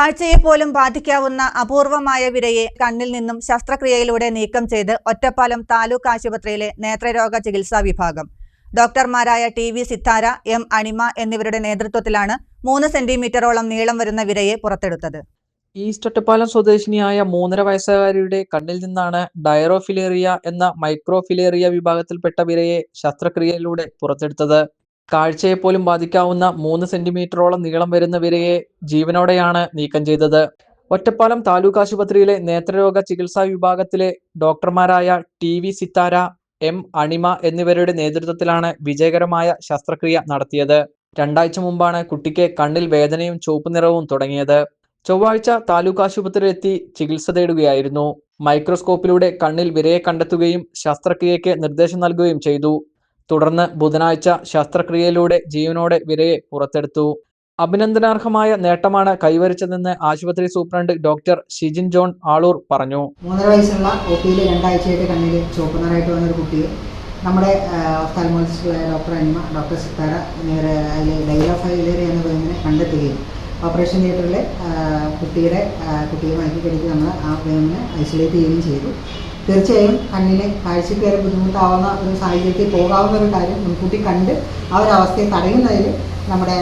കാഴ്ചയെ പോലും ബാധിക്കാവുന്ന അപൂർവമായ വിരയെ കണ്ണിൽ നിന്നും ശസ്ത്രക്രിയയിലൂടെ നീക്കം ചെയ്ത് ഒറ്റപ്പാലം താലൂക്ക് ആശുപത്രിയിലെ നേത്രരോഗ ചികിത്സാ വിഭാഗം. ഡോക്ടർമാരായ T V Sithara M Anima എന്നിവരുടെ നേതൃത്വത്തിലാണ് മൂന്ന് സെന്റിമീറ്ററോളം നീളം വരുന്ന വിരയെ പുറത്തെടുത്തത്. ഈസ്റ്റ് ഒറ്റപ്പാലം സ്വദേശിനിയായ മൂന്നര വയസ്സുകാരിയുടെ കണ്ണിൽ നിന്നാണ് ഡയറോഫിലേറിയ എന്ന മൈക്രോഫിലേറിയ വിഭാഗത്തിൽപ്പെട്ട വിരയെ ശസ്ത്രക്രിയയിലൂടെ പുറത്തെടുത്തത്. കാഴ്ചയെ പോലും ബാധിക്കാവുന്ന മൂന്ന് സെന്റിമീറ്ററോളം നീളം വരുന്ന വിരയെ ജീവനോടെയാണ് നീക്കം ചെയ്തത്. ഒറ്റപ്പാലം താലൂക്ക് ആശുപത്രിയിലെ നേത്രരോഗ ചികിത്സാ വിഭാഗത്തിലെ ഡോക്ടർമാരായ T V Sithara M Anima എന്നിവരുടെ നേതൃത്വത്തിലാണ് വിജയകരമായ ശസ്ത്രക്രിയ നടത്തിയത്. രണ്ടാഴ്ച മുമ്പാണ് കുട്ടിക്ക് കണ്ണിൽ വേദനയും ചുവപ്പ് നിറവും തുടങ്ങിയത്. ചൊവ്വാഴ്ച താലൂക്ക് ആശുപത്രിയിലെത്തി ചികിത്സ തേടുകയായിരുന്നു. മൈക്രോസ്കോപ്പിലൂടെ കണ്ണിൽ വിരയെ കണ്ടെത്തുകയും ശസ്ത്രക്രിയയ്ക്ക് നിർദ്ദേശം നൽകുകയും ചെയ്തു. തുടർന്ന് ബുധനാഴ്ച ശസ്ത്രക്രിയയിലൂടെ ജീവനോടെ വിരയെ പുറത്തെടുത്തു. അഭിനന്ദനാർഹമായ നേട്ടമാണ് കൈവരിച്ചതെന്ന് ആശുപത്രി superintendent doctor Shijin John Aloor പറഞ്ഞു. മൂന്നര വയസ്സുള്ള ഒ പിയിൽ രണ്ടാഴ്ചയായിട്ട് കണ്ണിൽ ചുവപ്പ് നിറമായിട്ട് വന്നൊരു കുട്ടിയെ നമ്മുടെ ഒഫ്താൽമോളജിസ്റ്റുകളായ ഡോക്ടർ അനിമ ഡോക്ടർ സിത്താര എന്നിവർ അതിൽ ഡൈലോഫൈലേറിയ എന്ന വേഗനെ കണ്ടെത്തുകയും ഓപ്പറേഷൻ തിയേറ്ററിൽ കുട്ടിയുടെ കുട്ടിയെ കുട്ടിയെ മയക്കിക്കടിക്ക് നമ്മൾ ആ പേമിനെ ഐസൊലേറ്റ് ചെയ്യുകയും ചെയ്തു. തീർച്ചയായും കണ്ണിന് കാഴ്ചയ്ക്ക് വരെ ബുദ്ധിമുട്ടാവുന്ന ഒരു സാഹചര്യത്തിൽ പോകാവുന്ന ഒരു കാര്യം മുൻകൂട്ടി കണ്ട് ആ ഒരു അവസ്ഥയെ തടയുന്നതിൽ നമ്മുടെ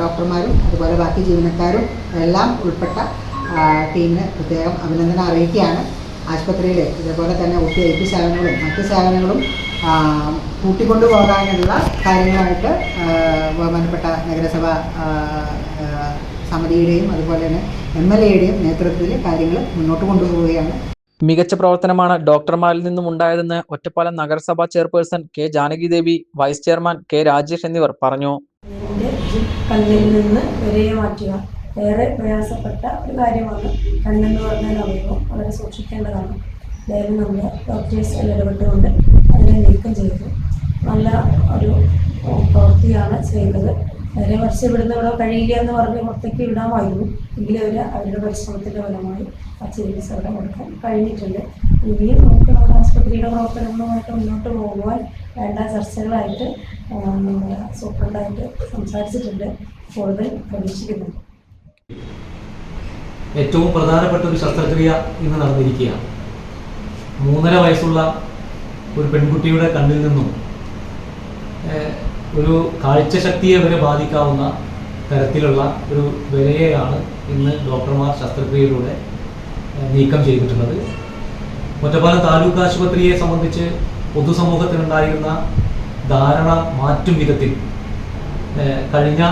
ഡോക്ടർമാരും അതുപോലെ ബാക്കി ജീവനക്കാരും എല്ലാം ഉൾപ്പെട്ട ടീമിന് പ്രത്യേകം അഭിനന്ദനം അറിയിക്കുകയാണ്. ആശുപത്രിയിലെ ഇതേപോലെ തന്നെ ഒ പി ഐ പി സേവനങ്ങളും മറ്റ് സേവനങ്ങളും കൂട്ടിക്കൊണ്ടു പോകാനുള്ള കാര്യങ്ങളായിട്ട് ബഹുമാനപ്പെട്ട നഗരസഭ സമിതിയുടെയും അതുപോലെ തന്നെ എം എൽ എയുടെയും നേതൃത്വത്തിൽ കാര്യങ്ങൾ മുന്നോട്ട് കൊണ്ടുപോവുകയാണ്. മികച്ച പ്രവർത്തനമാണ് ഡോക്ടർമാരിൽ നിന്നും ഉണ്ടായതെന്ന് ഒറ്റപ്പാലം നഗരസഭാ chairperson K Janaki Devi vice chairman K Rajesh എന്നിവർ പറഞ്ഞു. നിന്ന് ഏറെ പ്രയാസപ്പെട്ട ഒരു കാര്യമാണ് കണ്ണെന്ന് പറഞ്ഞാൽ അവയവം വളരെ സൂക്ഷിക്കേണ്ടതാണ്. അതായത് നമ്മൾ ഡോക്ടേഴ്സ് ഇടപെട്ടുകൊണ്ട് അതിനെ നീക്കം ചെയ്തു. നല്ല ഒരു പ്രവൃത്തിയാണ് ചെയ്തത്. നേരെ മറിച്ച് ഇവിടുന്ന് ഇവിടെ കഴിയില്ല എന്ന് പറഞ്ഞ് പുറത്തേക്ക് ഇടാമായിരുന്നു എങ്കിലും അവർ അവരുടെ പരിശ്രമത്തിന്റെ ഫലമായി ആ ചികിത്സ അവിടെ കൊടുക്കാൻ കഴിഞ്ഞിട്ടുണ്ട്. ഇനിയും നമുക്ക് നമ്മുടെ ആസ്പത്രിയുടെ പ്രവർത്തനങ്ങളുമായിട്ട് മുന്നോട്ട് പോകുവാൻ വേണ്ട ചർച്ചകളായിട്ട് സൂപ്രണ്ടായിട്ട് സംസാരിച്ചിട്ടുണ്ട്. കൂടുതൽ പ്രതീക്ഷിക്കുന്നുണ്ട് ഏറ്റവും പ്രധാനപ്പെട്ട ഒരു ശസ്ത്രക്രിയ ഇന്ന് നടന്നിരിക്കുകയാണ്. മൂന്നര വയസ്സുള്ള ഒരു പെൺകുട്ടിയുടെ കണ്ണിൽ നിന്നും ഒരു കാഴ്ചശക്തിയെ വരെ ബാധിക്കാവുന്ന തരത്തിലുള്ള ഒരു വിലയെയാണ് ഇന്ന് ഡോക്ടർമാർ ശസ്ത്രക്രിയയിലൂടെ നീക്കം ചെയ്തിട്ടുള്ളത്. ഒറ്റപ്പാലം താലൂക്ക് ആശുപത്രിയെ സംബന്ധിച്ച് പൊതുസമൂഹത്തിനുണ്ടായിരുന്ന ധാരണ മാറ്റും വിധത്തിൽ കഴിഞ്ഞ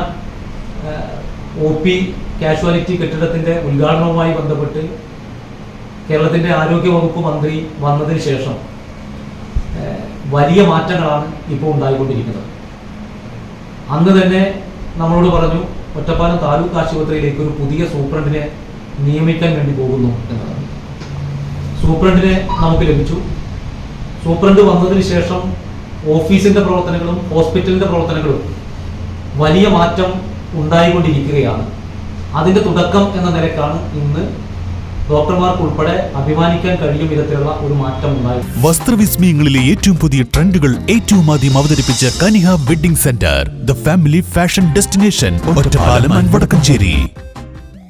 ഒ പി കാഷ്വാലിറ്റി കെട്ടിടത്തിന്റെ ഉദ്ഘാടനവുമായി ബന്ധപ്പെട്ട് കേരളത്തിന്റെ ആരോഗ്യവകുപ്പ് മന്ത്രി വന്നതിന് ശേഷം വലിയ മാറ്റങ്ങളാണ് ഇപ്പോൾ ഉണ്ടായിക്കൊണ്ടിരിക്കുന്നത്. അന്ന് തന്നെ നമ്മളോട് പറഞ്ഞു ഒറ്റപ്പാലം താലൂക്ക് ആശുപത്രിയിലേക്ക് ഒരു പുതിയ സൂപ്രണ്ടിനെ നിയമിക്കാൻ വേണ്ടി പോകുന്നു എന്നതാണ് സൂപ്രണ്ടിനെ നമുക്ക് ലഭിച്ചു. സൂപ്രണ്ട് വന്നതിന് ശേഷം ഓഫീസിന്റെ പ്രവർത്തനങ്ങളും ഹോസ്പിറ്റലിന്റെ പ്രവർത്തനങ്ങളും വലിയ മാറ്റം ഉണ്ടായിക്കൊണ്ടിരിക്കുകയാണ്. അതിന്റെ തുടക്കം എന്ന നിലക്കാണ് ഇന്ന് ഡോക്ടർമാർക്ക് ഉൾപ്പെടെ അഭിമാനിക്കാൻ കഴിയും വിധത്തിലുള്ള ഒരു മാറ്റം ഉണ്ടായി വസ്ത്രവിസ്മയങ്ങളിലെ ഏറ്റവും പുതിയ ട്രെൻഡുകൾ ഏറ്റവും ആദ്യം അവതരിപ്പിച്ച Kaniha wedding centre the family fashion destination Ottapalam Vadakkencherry.